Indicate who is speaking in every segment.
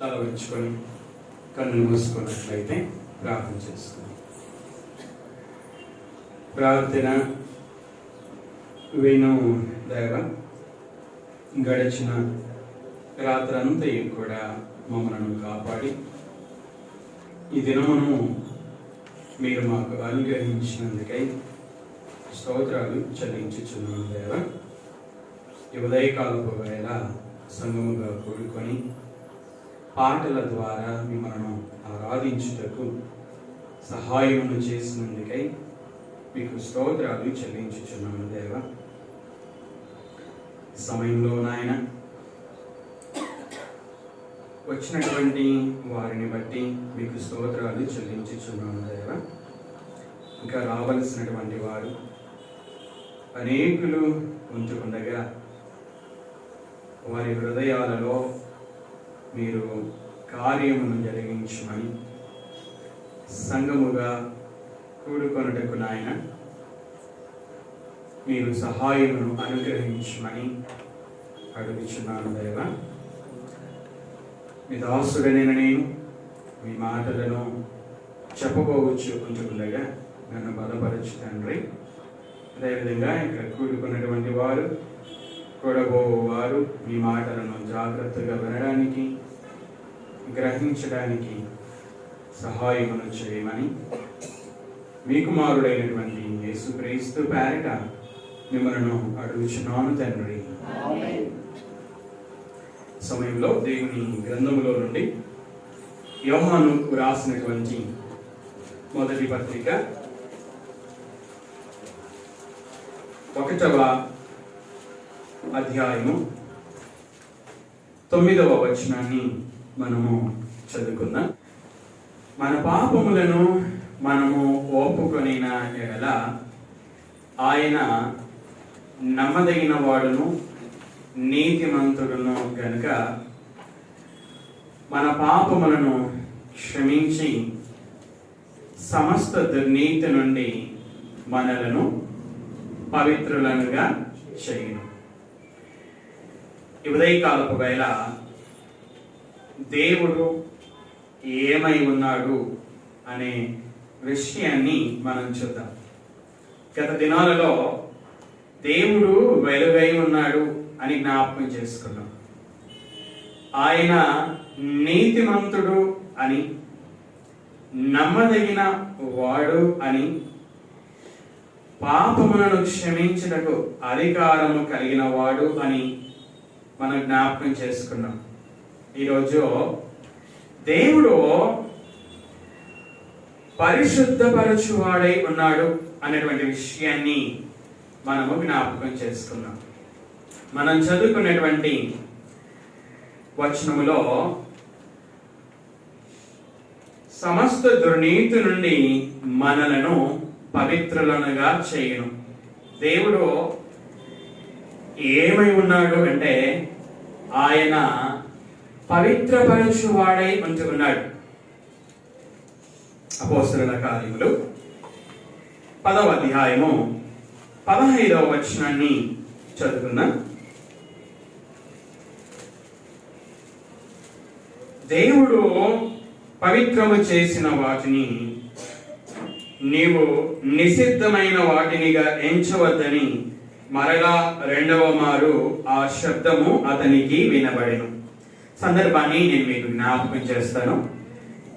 Speaker 1: తల ఉంచుకొని కన్ను మూసుకున్నట్లయితే ప్రార్థన చేసుకుని ప్రార్థన విను దేవ గడిచిన రాత్రంతా కూడా మమ్మలను కాపాడి ఈ దినమును మీరు మాకు అనుగ్రహించినందుకై స్తోత్రాలు చెల్లించుచున్నాను దేవ. ఈ ఉదయకాలపు వేళ సంగముగా కూడుకొని పాటల ద్వారా మిమ్మల్ని ఆరాధించుటకు సహాయమును చేసినందుకై మీకు స్తోత్రాలు చెల్లించుచున్నాను దేవ. సమయంలో నాయన వచ్చినటువంటి వారిని బట్టి మీకు స్తోత్రాలు చెల్లించుచున్నాను దేవ. ఇంకా రావలసినటువంటి వారు అనేకులు ఉంచుకుండగా వారి హృదయాలలో మీరు కార్యమును జరిగించమని సంగముగా కూడుకొనుటకు నాయన మీరు సహాయమును అనుగ్రహించమని అడుగుచున్నాను దేవ. మీ దాసుడనైన నేను మీ మాటలను చెప్పబోవచ్చు ఉంచుకుండగా నన్ను బలపరచు తండ్రి. అదేవిధంగా ఇక్కడ కూడుకున్నటువంటి వారు కూడబో వారు మీ మాటలను జాగ్రత్తగా వినడానికి గ్రహించడానికి సహాయమును చేయమని మీ కుమారుడైనటువంటి యేసుక్రీస్తు పేరిట మిమ్మల్ని అడుగుచున్నాను తండ్రి. సమయంలో దేవుని గ్రంథములో నుండి యోహాను రాసినటువంటి మొదటి పత్రిక ఒకటవ అధ్యాయము తొమ్మిదవ వచనాన్ని మనము చదువుకుందాం. మన పాపములను మనము ఒప్పుకొనిన ఎడల ఆయన నమ్మదగిన వాడును నీతిమంతుడును గనుక మన పాపములను క్షమించి సమస్త దుర్నీతి నుండి మనలను పవిత్రులనుగా చేయను. ఉదయకాలపు వేళ దేవుడు ఏమై ఉన్నాడు అనే విషయాన్ని మనం చూద్దాం. గత దినాలలో దేవుడు వెలుగై ఉన్నాడు అని జ్ఞాపకం చేసుకున్నాం. ఆయన నీతిమంతుడు అని నమ్మదగిన వాడు అని పాపములను క్షమించుటకు అధికారము కలిగిన వాడు అని మనం జ్ఞాపకం చేసుకున్నాం. ఈరోజు దేవుడు పరిశుద్ధపరచువాడై ఉన్నాడు అనేటువంటి విషయాన్ని మనము జ్ఞాపకం చేసుకున్నాం మనం చదువుకున్నటువంటి వచనములో సమస్త దుర్నీతి నుండి మనలను పవిత్రులనుగా చేయను. దేవుడు ఏమై ఉన్నాడు అంటే ఆయన పవిత్రపరచువాడై ఉంటున్నాడు. అపోస్తల కార్యములు పదవ అధ్యాయము పదహైదవ వచనాన్ని చదువుకుందాం. దేవుడు పవిత్రము చేసిన వాటిని నీవు నిషిద్ధమైన వాటినిగా ఎంచవద్దని మరలా రెండవ మారు ఆ శబ్దము అతనికి వినబడెను. సందర్భాన్ని నేను మీకు జ్ఞాపకం చేస్తాను.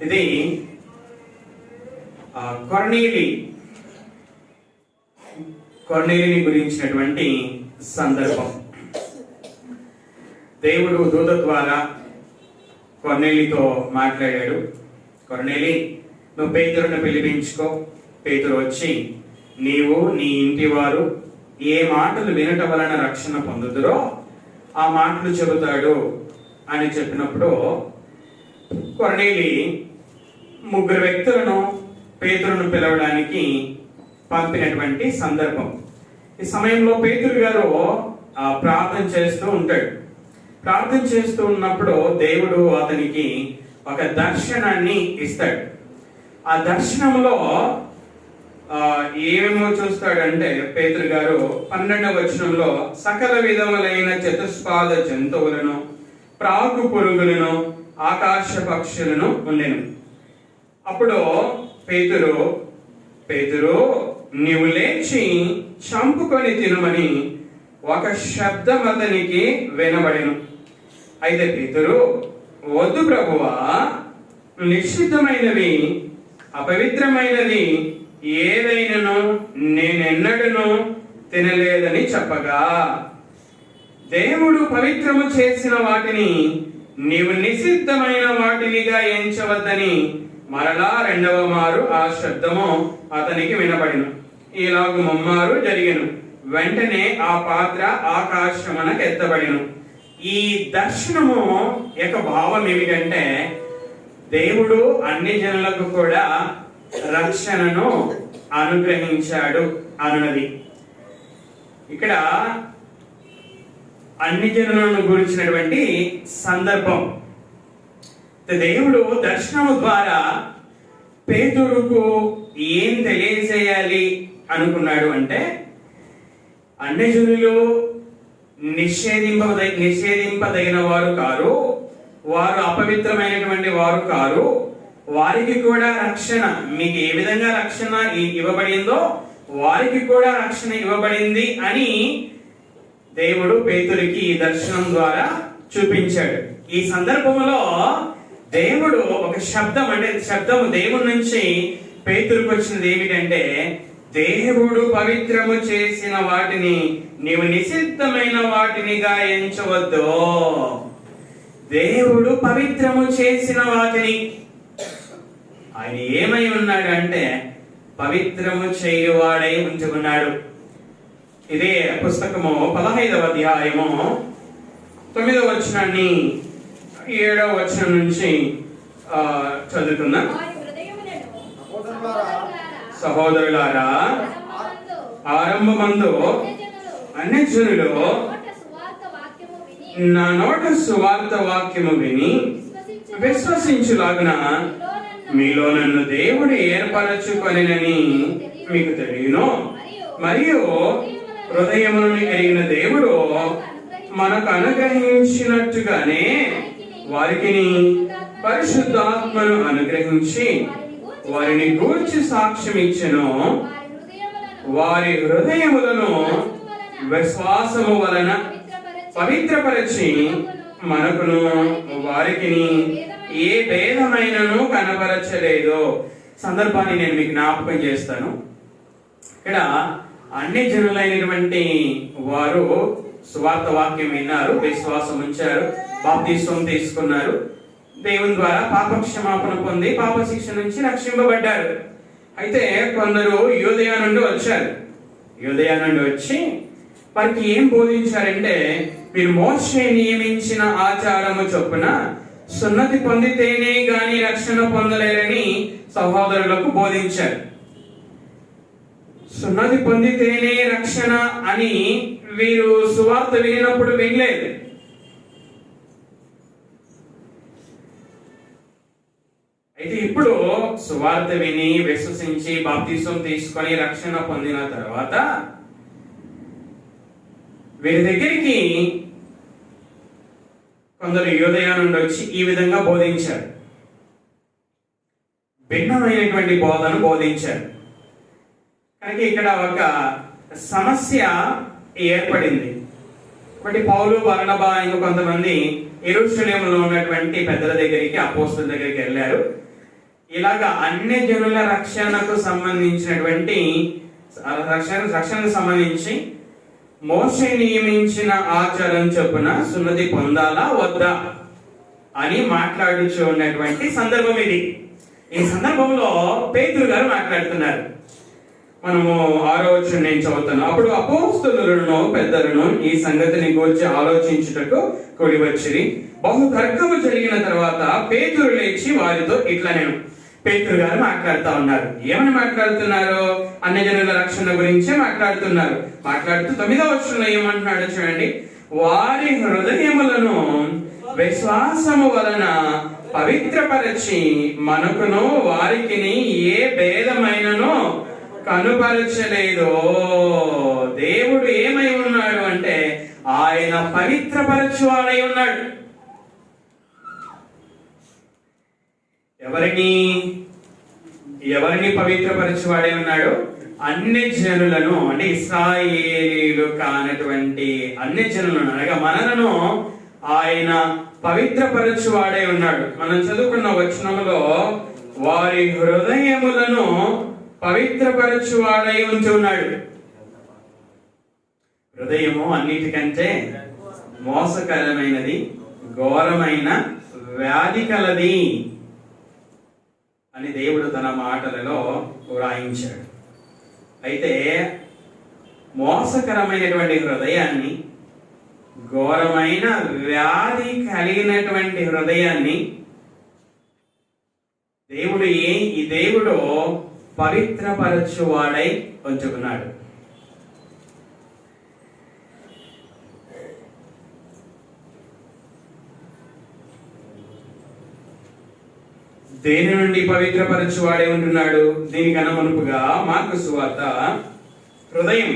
Speaker 1: ఇది కొరనీలి. కొరనీలిని గురించినటువంటి సందర్భం. దేవుడు దూత ద్వారా కొర్నేలితో మాట్లాడాడు. కొర్నేలి నువ్వు పేతురును పిలిపించుకో. పేతురు వచ్చి నీవు నీ ఇంటి వారు ఏ మాటలు వినటం వలన రక్షణ పొందుదురో ఆ మాటలు చెబుతాడు. అని చెప్పినప్పుడు కొరనేలి ముగ్గురు వ్యక్తులను పేతులను పిలవడానికి పంపినటువంటి సందర్భం. ఈ సమయంలో పేతురు గారు ప్రార్థన చేస్తూ ఉంటాడు. ప్రార్థన చేస్తూ ఉన్నప్పుడు దేవుడు అతనికి ఒక దర్శనాన్ని ఇస్తాడు. ఆ దర్శనంలో ఏమేమో చూస్తాడంటే పేతురు గారు పన్నెండవ వచనంలో సకల విధములైన చతుష్పాద జంతువులను ప్రాకు పురుగులను ఆకాశ పక్షులను ఉండెను అప్పుడు పేతురు పేతురు నీవు లేచి చంపుకొని తినమని ఒక శబ్దం అతనికి వినబడెను. అయితే పేతురు వద్దు ప్రభువా నిశ్చితమైనవి అపవిత్రమైనది ఏదైనను నేనెన్నడను తినలేదని చెప్పగా దేవుడు పవిత్రము చేసిన వాటిని నీవు నిషిద్ధమైన వాటినిగా ఎంచవద్దని మరలా రెండవ మారు ఆ శబ్దము అతనికి వినపడిను ఇలాగు ముమ్మారు జరిగను. వెంటనే ఆ పాత్ర ఆకాశమునకు ఎత్తబడిను. ఈ దర్శనము యొక్క భావం ఏమిటంటే దేవుడు అన్ని జనులకు కూడా రక్షణను అనుగ్రహించాడు అన్నది ఇక్కడ అన్ని జనులను గురించినటువంటి సందర్భం. దేవుడు దర్శనము ద్వారా పేతుడుకు ఏం తెలియజేయాలి అనుకున్నాడు అంటే అన్ని జనులు నిషేధింప నిషేధింపదగిన వారు కారు వారు అపవిత్రమైనటువంటి వారు కారు వారికి కూడా రక్షణ మీకు ఏ విధంగా రక్షణ ఇవ్వబడిందో వారికి కూడా రక్షణ ఇవ్వబడింది అని దేవుడు పేతురికి ఈ దర్శనం ద్వారా చూపించాడు. ఈ సందర్భంలో దేవుడు ఒక శబ్దం అంటే శబ్దము దేవుడి నుంచి పేతురికి వచ్చినది ఏమిటంటే దేవుడు పవిత్రము చేసిన వాటిని నీవు నిషిద్ధమైన వాటినిగా ఎంచవద్దు. దేవుడు పవిత్రము చేసిన వాటిని. ఆయన ఏమై ఉన్నాడు అంటే పవిత్రము చేయువాడై ఉంచుకున్నాడు ఇదే పుస్తకము పదహైదవ అధ్యాయము తొమ్మిదవ వచనాన్ని ఏడవ వచనం నుంచి చదువుకుందాం
Speaker 2: హృదయములను
Speaker 3: సహోదరులారా,
Speaker 1: సహోదరులారా
Speaker 2: ఆరంభమందు అన్యజనులు
Speaker 1: అన్ని జనులు
Speaker 2: నోట సువార్త వాక్యము విని
Speaker 1: నా నోట సువార్త వాక్యము విని విశ్వసించులాగున మీలో నన్ను దేవుడు ఏర్పరచుకొనినని మీకు తెలియను. మరియు హృదయములను ఎరిగిన దేవుడు మనకు అనుగ్రహించినట్టుగానే వారికి పరిశుద్ధాత్మను అనుగ్రహించి వారిని గూర్చి సాక్ష్యం ఇచ్చను.
Speaker 2: వారి హృదయములను
Speaker 1: వారి హృదయములను విశ్వాసము వలన పవిత్రపరచి మనకును వారికి ఏ భేదమైనను కనపరచలేదు సందర్భాన్ని నేను మీకు జ్ఞాపకం చేస్తాను. ఇక్కడ అన్ని జనులైనటువంటి వారు సువార్త వాక్యం విన్నారు విశ్వాసం ఉంచారు బాప్తిస్వం తీసుకున్నారు. దేవుని ద్వారా పాప క్షమాపణ పొంది పాప శిక్ష నుంచి రక్షింపబడ్డారు. అయితే కొందరు యోదయ నుండి వచ్చారు. యోదయ నుండి వచ్చి వారికి ఏం బోధించారంటే మీరు మోసే నియమించిన ఆచారము చొప్పున సున్నతి పొందితేనే గాని రక్షణ పొందలేరని సహోదరులకు బోధించారు. సున్నతి పొందితేనే రక్షణ అని వీరు సువార్త వినినప్పుడు వినలేదు. అయితే ఇప్పుడు సువార్త విని విశ్వసించి బాప్తీసం తీసుకొని రక్షణ పొందిన తర్వాత వీరి దగ్గరికి కొందరు యోదయ నుండి వచ్చి ఈ విధంగా బోధించారు. భిన్నమైనటువంటి బోధను బోధించారు. కనుక ఇక్కడ ఒక సమస్య ఏర్పడింది. ఒకటి పౌలు బర్ణబా ఇంకా కొంతమంది ఎరుషులేములో ఉన్నటువంటి పెద్దల దగ్గరికి అపోస్తుల దగ్గరికి వెళ్ళారు. ఇలాగా అన్ని జనుల రక్షణకు సంబంధించినటువంటి రక్షణ రక్షణకు సంబంధించి మోస నియమించిన ఆచారం చొప్పున సున్నతి పొందాలా వద్దా అని మాట్లాడుచు ఉన్నటువంటి సందర్భం ఇది. ఈ సందర్భంలో పేతురు గారు మాట్లాడుతున్నారు. మనము ఆరో వచ్చిన నేను చదువుతాను అప్పుడు అపోస్తులను పెద్దలను ఈ సంగతిని గురించి ఆలోచించుటకు కూడి వచ్చిరి బహు తర్కము జరిగిన తర్వాత పేతురు లేచి వారితో ఇట్లా నేను. పేతురు గారు మాట్లాడుతూ ఉన్నారు. ఏమని మాట్లాడుతున్నారు? అన్ని జనుల రక్షణ గురించే మాట్లాడుతున్నారు. మాట్లాడుతూ తొమ్మిదో వచనంలో ఏమంటున్నాడు చూడండి. వారి హృదయములను విశ్వాసము వలన పవిత్రపరచి మనకును వారికిని ఏ భేదమైనను కనుపరచలేదు దేవుడు ఏమై ఉన్నాడు అంటే ఆయన పవిత్రపరచువాడై ఉన్నాడు. ఎవరిని ఎవరిని పవిత్రపరచువాడే ఉన్నాడు? అన్ని జనులను అంటే ఇస్రాయేలీలు కానటువంటి అన్ని జనులను అనగా మనలను ఆయన పవిత్రపరచువాడే ఉన్నాడు. మనం చదువుకున్న వచనములో వారి హృదయములను పవిత్రపరచువాడై ఉంచి ఉన్నాడు హృదయము అన్నిటికంటే మోసకరమైనది ఘోరమైన వ్యాధి కలది అని దేవుడు తన మాటలలో వ్రాయించాడు. అయితే మోసకరమైనటువంటి హృదయాన్ని ఘోరమైన వ్యాధి కలిగినటువంటి హృదయాన్ని దేవుడు ఏ ఈ దేవుడు పవిత్రపరచువాడై ఉంచుకున్నాడు దేని నుండి పవిత్రపరచువాడే ఉంటున్నాడు? దీనికి అనమనుపుగా మార్కు సువార్త హృదయం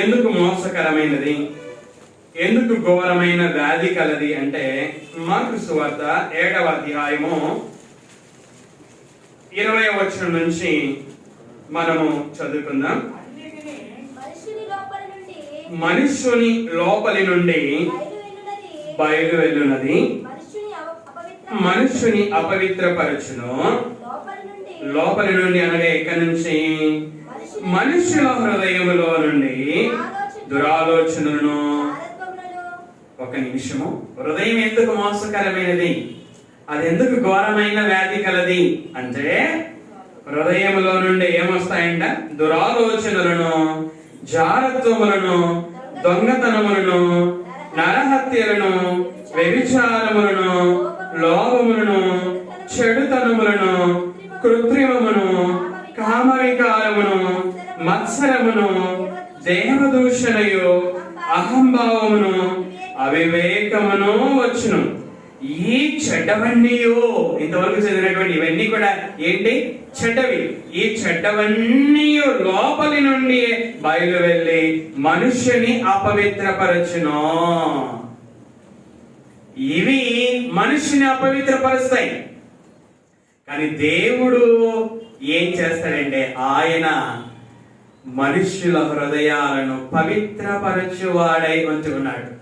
Speaker 1: ఎందుకు మోసకరమైనది? ఎందుకు ఘోరమైన వ్యాధి కలది అంటే మార్కు సువార్త ఏడవ అధ్యాయము ఇరవై వచనం నుంచి మనము చదువుకుందాం.
Speaker 2: మనుషుని లోపలి నుండి
Speaker 1: మనుష్యుని లోపలి నుండి
Speaker 2: బయలు వెళ్ళున్నది
Speaker 1: మనుష్యుని అపవిత్రపరచును.
Speaker 2: లోపలి నుండి
Speaker 1: అనగా ఎక్కడి నుంచి? మనుషుల హృదయములో నుండి
Speaker 2: తారత్వములను
Speaker 1: ఒక నిమిషము. హృదయం ఎందుకు మోసకరమైనది? అది ఎందుకు ఘోరమైన వ్యాధి కలది? అంటే హృదయములో నుండి ఏమొస్తాయంట? దురాలోచనలను జారత్వములను దొంగతనములను నరహత్యలను వ్యభిచారములను లోభములను చెడుతనములను కృత్రిమమును కామవికారమును మత్సరమును దేవదూషణయు అహంభావమును అవివేకమును వచ్చును. ఈ చెడ్డవన్నీ ఇంతవరకు చదివినటువంటి ఇవన్నీ కూడా ఏంటి? చెడ్డవి. ఈ చెడ్డవన్నీ లోపలి నుండి బయలు వెళ్ళి మనుష్యుని అపవిత్రపరచును. ఇవి మనుషుని అపవిత్రపరుస్తాయి. కానీ దేవుడు ఏం చేస్తాడంటే ఆయన మనుష్యుల హృదయాలను పవిత్రపరచువాడై ఉంచుకున్నాడు.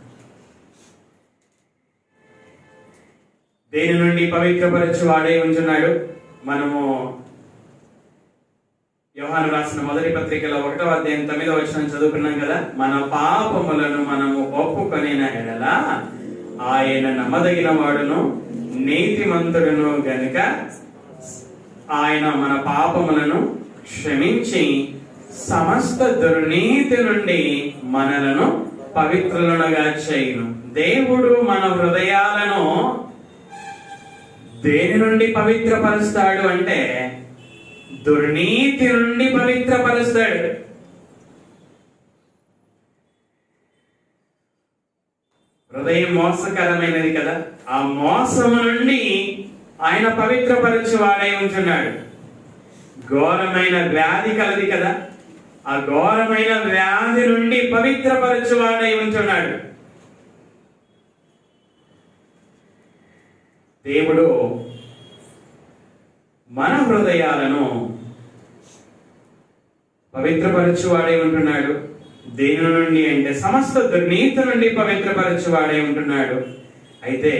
Speaker 1: దేని నుండి పవిత్రపరచువాడై ఉంచున్నాడు మనము వ్యవహారం రాసిన మొదటి పత్రికలో ఒకటో అధ్యాయం తొమ్మిదో వచ్చిన చదువుకున్నాం కదా? మన పాపములను మనము ఒప్పుకొనిన ఎడల ఆయన నమ్మదగిన వాడును నీతిమంతుడును గనుక ఆయన మన పాపములను క్షమించి సమస్త దుర్నీతి నుండి మనలను పవిత్రులనుగా చేయును. దేవుడు మన హృదయాలను దేని నుండి పవిత్రపరుస్తాడు అంటే దుర్నీతి నుండి పవిత్రపరుస్తాడు. హృదయం మోసకరమైనది కదా? ఆ మోసము నుండి ఆయన పవిత్రపరచు వాడై ఉంటున్నాడు. ఘోరమైన వ్యాధి కలది కదా? ఆ ఘోరమైన వ్యాధి నుండి పవిత్రపరచు వాడై ఉంటున్నాడు. దేవుడు మన హృదయాలను పవిత్రపరచువాడే ఉంటున్నాడు. దేని నుండి అంటే సమస్త దుర్నీతి నుండి పవిత్రపరచువాడే ఉంటున్నాడు. అయితే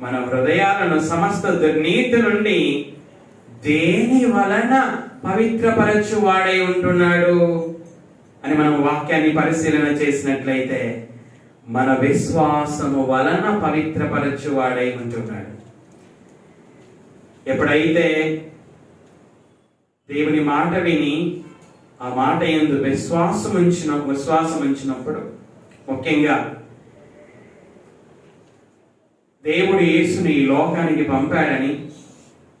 Speaker 1: మన హృదయాలను సమస్త దుర్నీతి నుండి దేని వలన పవిత్రపరచువాడై ఉంటున్నాడు అని మనం వాక్యాన్ని పరిశీలన చేసినట్లయితే మన విశ్వాసము వలన పవిత్రపరచువాడై ఉంటున్నాడు. ఎప్పుడైతే దేవుని మాట విని ఆ మాట ఎందు విశ్వాసం ఉంచిన విశ్వాసం ఉంచినప్పుడు ముఖ్యంగా దేవుడు యేసుని ఈ లోకానికి పంపాడని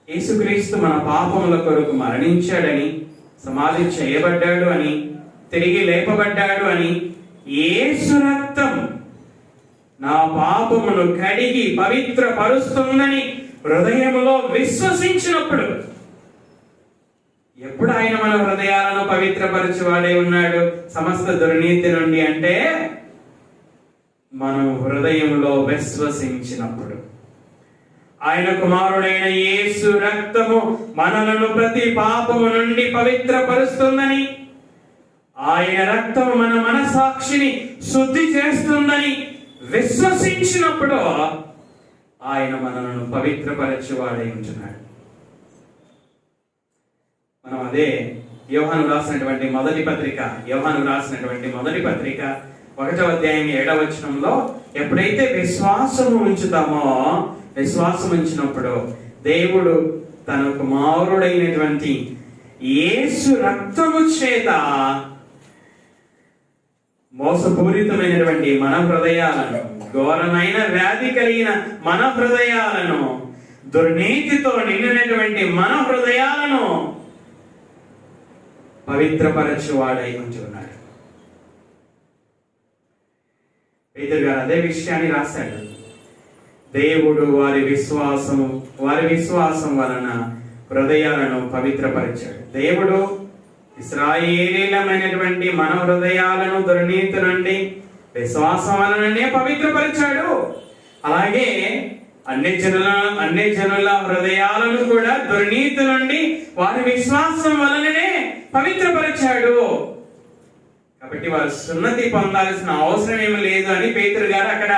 Speaker 1: యేసుక్రీస్తు మన పాపముల కొరకు మరణించాడని సమాధి చేయబడ్డాడు అని తిరిగి లేపబడ్డాడు అని యేసు రక్తం నా పాపమును కడిగి పవిత్రపరుస్తుందని హృదయంలో విశ్వసించినప్పుడు ఎప్పుడు ఆయన మన హృదయాలను పవిత్రపరచువాడే ఉన్నాడు? సమస్త దుర్నీతి నుండి అంటే మనం హృదయంలో విశ్వసించినప్పుడు. ఆయన కుమారుడైన యేసు రక్తము మనలను ప్రతి పాపము నుండి పవిత్రపరుస్తుందని ఆయన రక్తము మన మనసాక్షిని శుద్ధి చేస్తుందని విశ్వసించినప్పుడు ఆయన మనలను పవిత్రపరచేవాడై ఉంటున్నాడు. మనం అదే యోహాను రాసినటువంటి మొదటి పత్రిక యోహాను రాసినటువంటి మొదటి పత్రిక ఒకటో అధ్యాయం ఏడవచనంలో ఎప్పుడైతే విశ్వాసము ఉంచుతామో విశ్వాసం ఉంచినప్పుడు దేవుడు తన కుమారుడైనటువంటి యేసు రక్తము చేత మోసపూరితమైనటువంటి మన హృదయాలను ఘోరమైన వ్యాధి కలిగిన మన హృదయాలను దుర్నీతితో నిండినటువంటి మన హృదయాలను పవిత్రపరచువాడై ఉంచున్నాడు. పేదరు గారు అదే విషయాన్ని రాశాడు. దేవుడు వారి విశ్వాసము వారి విశ్వాసం వలన హృదయాలను పవిత్రపరిచాడు. దేవుడు ఇస్రాయేలీలమైనటువంటి మన హృదయాలను దుర్నీతి నుండి విశ్వాసం వలననే పవిత్రపరిచాడు. అలాగే అన్ని జనుల అన్ని జనుల హృదయాలను కూడా దుర్నీతి నుండి వారి విశ్వాసం వలననే పవిత్రపరిచాడు. కాబట్టి వారు సున్నతి పొందాల్సిన అవసరం ఏమి లేదు అని పేతురు గారు అక్కడ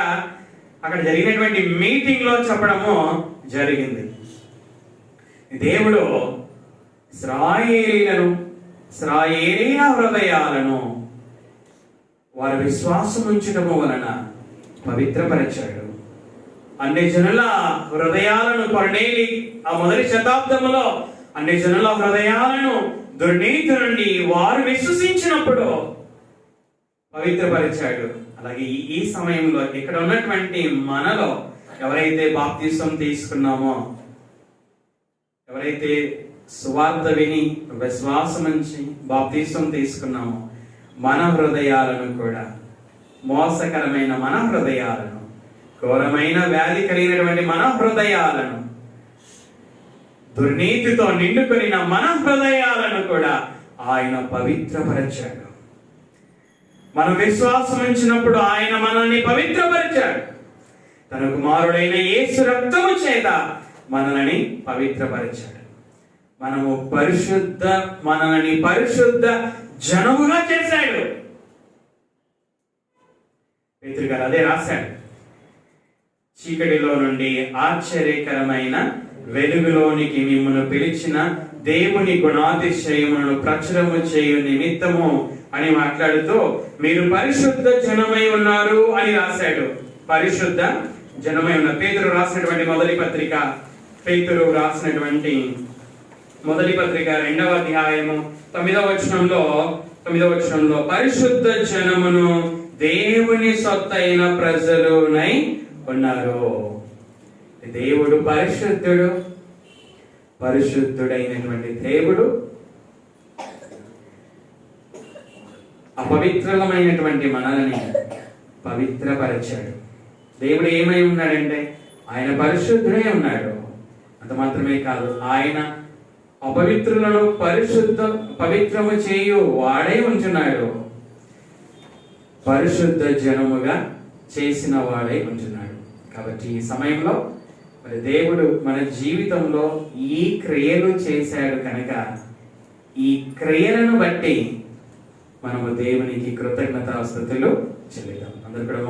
Speaker 1: అక్కడ జరిగినటువంటి మీటింగ్లో చెప్పడము జరిగింది. దేవుడు ఇస్రాయేలీలను ఇస్రాయేలీల హృదయాలను వారి విశ్వాసం ఉంచడము వలన పవిత్రపరిచాడు. అన్ని జనుల హృదయాలను కొరనేలి ఆ మొదటి శతాబ్దంలో అన్ని జనుల హృదయాలను దుర్నీతి నుండి వారు విశ్వసించినప్పుడు పవిత్రపరిచాడు. అలాగే ఈ- ఈ సమయంలో ఇక్కడ ఉన్నటువంటి మనలో ఎవరైతే బాప్తీసం తీసుకున్నామో ఎవరైతే సువార్త విని విశ్వాసం నుంచి బాప్తీసం తీసుకున్నాము మన హృదయాలను కూడా. మోసకరమైన మన హృదయాలను ఘోరమైన వ్యాధి కలిగినటువంటి మన హృదయాలను దుర్నీతితో నిండుకొనిన మన హృదయాలను కూడా ఆయన పవిత్రపరచాడు. మనం విశ్వాసం ఉంచినప్పుడు ఆయన మనల్ని పవిత్రపరిచాడు. తన కుమారుడైన యేసు రక్తము చేత మనల్ని పవిత్రపరిచాడు. మనము పరిశుద్ధ మనల్ని పరిశుద్ధ జనముగా చేశాడు. పేతురు గారు అదే రాశాడు. చీకటిలో నుండి ఆశ్చర్యకరమైన వెలుగులోనికి మిమ్మల్ని పిలిచిన దేవుని గుణాతిశయములను ప్రచురము చేయు నిమిత్తము అని మాట్లాడుతూ మీరు పరిశుద్ధ జనమై ఉన్నారు అని రాశాడు. పరిశుద్ధ జనమై ఉన్న పేతురు రాసినటువంటి మొదటి పత్రిక పేతురు రాసినటువంటి మొదటి పత్రిక రెండవ అధ్యాయము తొమ్మిదవ వచనంలో తొమ్మిదవ వచనంలో పరిశుద్ధ జనమును దేవుని సొత్తైన ప్రజలునై ఉన్నారు దేవుడు పరిశుద్ధుడు పరిశుద్ధుడైనటువంటి దేవుడు అపవిత్రమైనటువంటి మనల్ని పవిత్రపరిచాడు. దేవుడు ఏమై ఉన్నాడంటే ఆయన పరిశుద్ధుడై ఉన్నాడు. అంత మాత్రమే కాదు ఆయన అపవిత్రులను పరిశుద్ధ పవిత్రము చేయు వాడే ఉంటున్నాడు. పరిశుద్ధ జనముగా చేసిన వాడై ఉంటున్నాడు. కాబట్టి ఈ సమయంలో మరి దేవుడు మన జీవితంలో ఈ క్రియలు చేశాడు కనుక ఈ క్రియలను బట్టి మనము దేవునికి కృతజ్ఞతాస్థుతులు చెల్లిద్దాం. అందరు కూడా